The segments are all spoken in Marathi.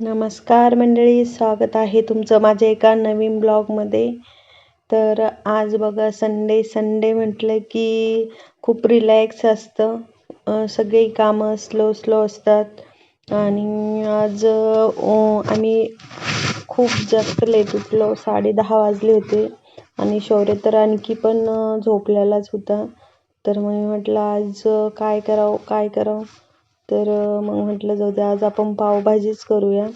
नमस्कार मंडळी स्वागत आहे तुमचं माझ्या एका नवीन ब्लॉगमध्ये. तर आज बघा संडे संडे म्हटलं की खूप रिलॅक्स असतं. सगळी कामं स्लो स्लो असतात. आणि आज आम्ही खूप जास्त लेट उठलो साडे दहा वाजले होते. आणि शौर्य तर आणखी पण झोपलेलाच होता. तर मग मी म्हटलं आज काय करावं काय करावं? तर मग म्हटलं जाऊ दे आज आपण पावभाजीच करूया.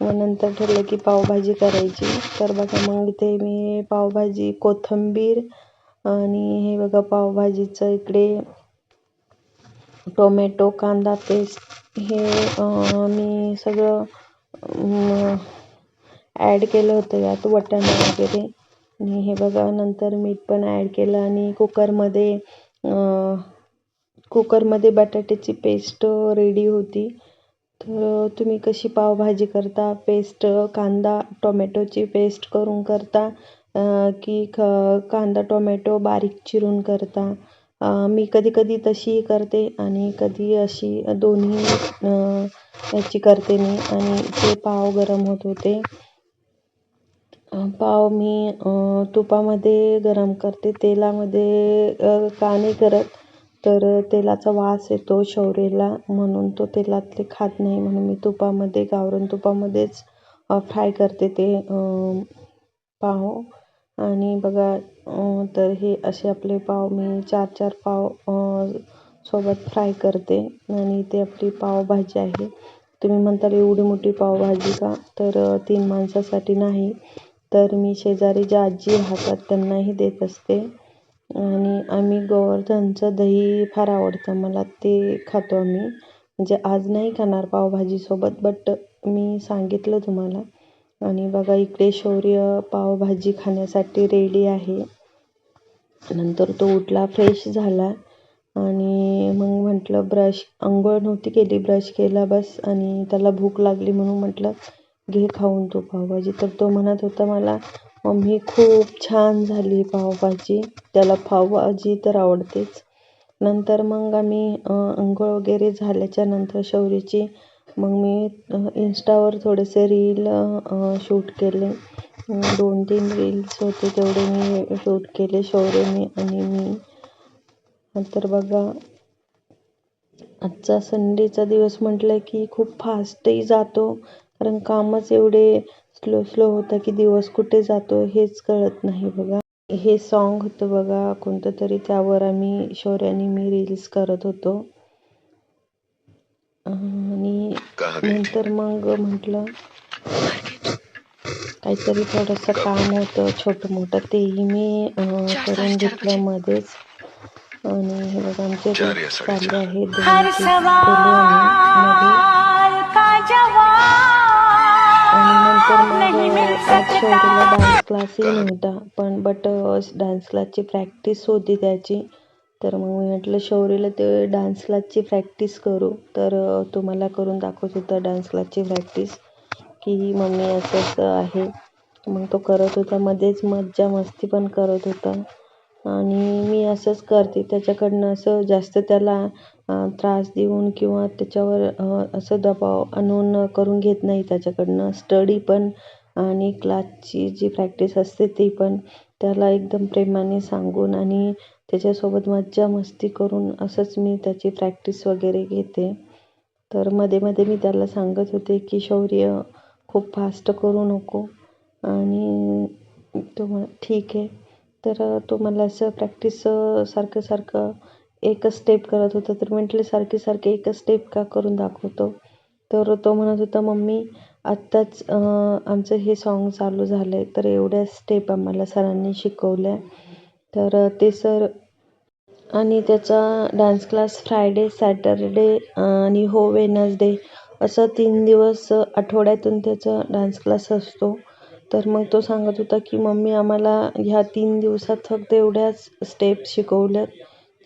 मग नंतर ठरलं की पावभाजी करायची. तर बघा मग इथे मी पावभाजी कोथिंबीर आणि हे बघा पावभाजीचं इकडे टोमॅटो कांदा पेस्ट हे मी सगळं ॲड केलं होतं यात वटाणा वगैरे. आणि हे बघा नंतर मीठ पण ॲड केलं आणि कुकरमध्ये कुकरमध्ये बटाट्याची पेस्ट रेडी होती. तर तुम्ही कशी पावभाजी करता? पेस्ट कांदा टोमॅटोची पेस्ट करून करता की क कांदा टोमॅटो बारीक चिरून करता? मी कधी कधी तशी करते आणि कधी अशी दोन्ही याची करते मी आणि ते पाव गरम होत होते. पाव मी तुपामध्ये गरम करते. तेलामध्ये का नाही करत. तर तेलाचा वास येतो शौर्यला म्हणून तो तेलातले खात नाही म्हणून मी तुपामध्ये गावरान तुपामध्येच फ्राय करते ते पाव. आणि बघा तर हे असे आपले पाव मी चार चार पाव सोबत फ्राय करते. आणि ते आपली पावभाजी आहे. तुम्ही म्हणताल एवढी मोठी पावभाजी का? तर तीन माणसासाठी नाही. तर मी शेजारी ज्या आजी राहतात त्यांनाही देत असते. आणि आम्ही गोवर्धनचं दही फार आवडतं. मला ते खातो आम्ही. म्हणजे आज नाही खाणार पावभाजीसोबत बट मी सांगितलं तुम्हाला. आणि बघा इकडे शौर्य पावभाजी खाण्यासाठी रेडी आहे. नंतर तो उठला फ्रेश झाला. आणि मग म्हटलं ब्रश अंघोळ नव्हती केली ब्रश केला बस. आणि त्याला भूक लागली म्हणून म्हटलं घे खाऊन तू पावभाजी. तर तो म्हणत होता मला मम्मी खूप छान झाली पावभाजी. त्याला पावभाजी तर आवडतेच. नंतर मग आम्ही अंघोळ वगैरे झाल्याच्यानंतर शौर्यची मग मी इन्स्टावर थोडेसे रील शूट केले. दोन तीन रील्स होते तेवढे मी शूट केले शौर्यने आणि मी. नंतर बघा आजचा संडेचा दिवस म्हटलं की खूप फास्टही जातो. कारण कामच एवढे स्लो स्लो होतं की दिवस कुठे जातो हेच कळत नाही बघा. हे सॉन्ग होतं बघा कोणतं तरी त्यावर आम्ही शौर्याने मी रील्स करत होतो. आणि नंतर मग म्हटलं काहीतरी थोडंसं काम होतं छोटं मोठं तेही मी करून घेतलं मध्येच आणि हे बघा आमचे चालले आहेत. शौर्यला डान्स क्लासही नव्हता पण बट डान्स क्लासची प्रॅक्टिस होती त्याची. तर मग मी म्हटलं शौर्यला ते डान्स क्लासची प्रॅक्टिस करू. तर तो मला करून दाखवत होता डान्स क्लासची प्रॅक्टिस की मम्मी असं असं आहे. मग तो करत होता मध्येच मज्जा मस्ती पण करत होता. आणि मी असंच करते. त्याच्याकडनं असं जास्त त्याला त्रास देऊन किंवा त्याच्यावर असं दबाव आणून करून घेत नाही त्याच्याकडनं. स्टडी पण आणि क्लासची जी प्रॅक्टिस असते ती पण त्याला एकदम प्रेमाने सांगून आणि त्याच्यासोबत मज्जा मस्ती करून असंच मी त्याची प्रॅक्टिस वगैरे घेते. तर मध्ये मध्ये मी त्याला सांगत होते की शौर्य खूप फास्ट करू नको. आणि तो म्हणा ठीक आहे. तर तो मला असं प्रॅक्टिस सारखं सारखं एकच स्टेप करत होता. तर म्हटले सारखी सारखी एकच स्टेप का करून दाखवतो? तर तो म्हणत होता मम्मी आत्ताच आमचं हे सॉन्ग चालू झालं आहे तर एवढ्या स्टेप आम्हाला सरांनी शिकवल्या. तर ते सर आणि त्याचा डान्स क्लास फ्रायडे सॅटरडे आणि हो वेनसडे असं तीन दिवस आठवड्यातून त्याचा डान्स क्लास असतो. तर मग तो सांगत होता की मम्मी आम्हाला ह्या तीन दिवसात फक्त एवढ्याच स्टेप शिकवल्यात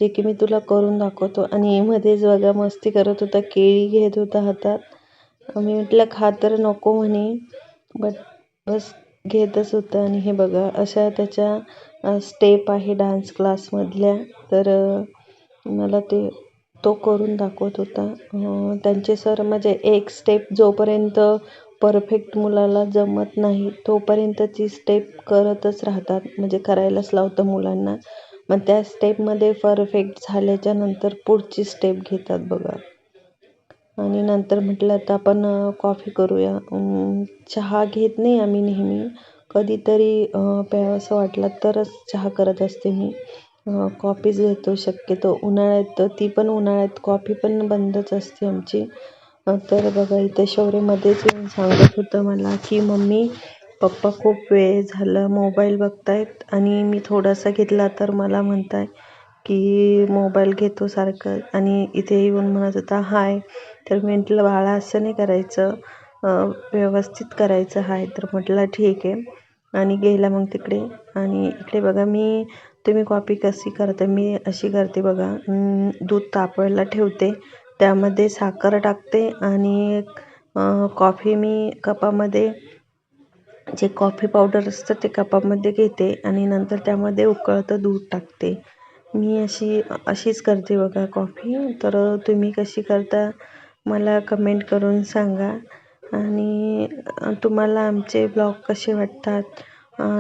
जे की मी तुला करून दाखवतो. आणि मध्येच बघा मस्ती करत होता केळी घेत होता हातात. मी म्हटलं खा तर नको म्हणे बट बस घेतच होतं. आणि हे बघा अशा त्याच्या स्टेप आहे डान्स क्लासमधल्या तर मला ते तो करून दाखवत होता. त्यांचे सर म्हणजे एक स्टेप जोपर्यंत परफेक्ट मुलाला जमत नाही तोपर्यंत ती स्टेप करतच राहतात. म्हणजे करायलाच लावतं मुलांना. मग त्या स्टेपमध्ये परफेक्ट झाल्याच्यानंतर पुढची स्टेप घेतात बघा. आणि नंतर म्हटलं आता आपण कॉफी करूया. चहा घेत नाही आम्ही नेहमी. कधीतरी प्यावंसं वाटलं तरच चहा करत असते मी. कॉफीच घेतो शक्यतो. उन्हाळ्यात ती पण उन्हाळ्यात. कॉफी पण बंदच असते आमची. तर बघा इथं शौर्यमध्येच येऊन सांगत होतं मला की मम्मी पप्पा खूप वेळ झालं मोबाईल बघतायत आणि मी थोडासा घेतला तर मला म्हणताय की मोबाईल घेतो सारखं आणि इथे येऊन म्हणत होता हाय तर मी म्हटलं बाळा असं नाही करायचं. व्यवस्थित करायचं आहे. तर म्हटलं ठीक आहे. आणि गेला मग तिकडे. आणि इकडे बघा मी तुम्ही कॉफी कशी करता? मी अशी करते बघा. दूध तापवायला ठेवते. त्यामध्ये साखर टाकते आणि कॉफी मी कपामध्ये जे कॉफी पावडर असतं ते कपामध्ये घेते आणि नंतर त्यामध्ये उकळतं दूध टाकते. मी अशी अशीच करते बघा कॉफी तर तुम्ही कशी करता? मला कमेंट करून सांगा. आणि तुम्हाला आमचे ब्लॉग कसे वाटतात?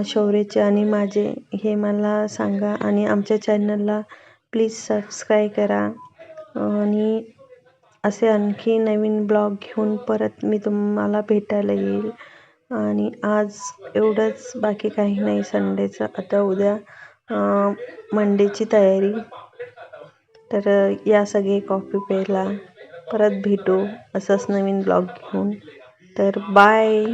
शौर्यचे आणि माझे हे मला सांगा. आणि आमच्या चॅनलला प्लीज सबस्क्राईब करा. आणि असे आणखी नवीन ब्लॉग घेऊन परत मी तुम्हाला भेटायला येईल. आणि आज एवढंच. बाकी काही नाही. संडेचं. आता उद्या मंडेची तयारी. तर या सगळे कॉफी प्यायला परत भेटू असंच नवीन ब्लॉग घेऊन. तर बाय.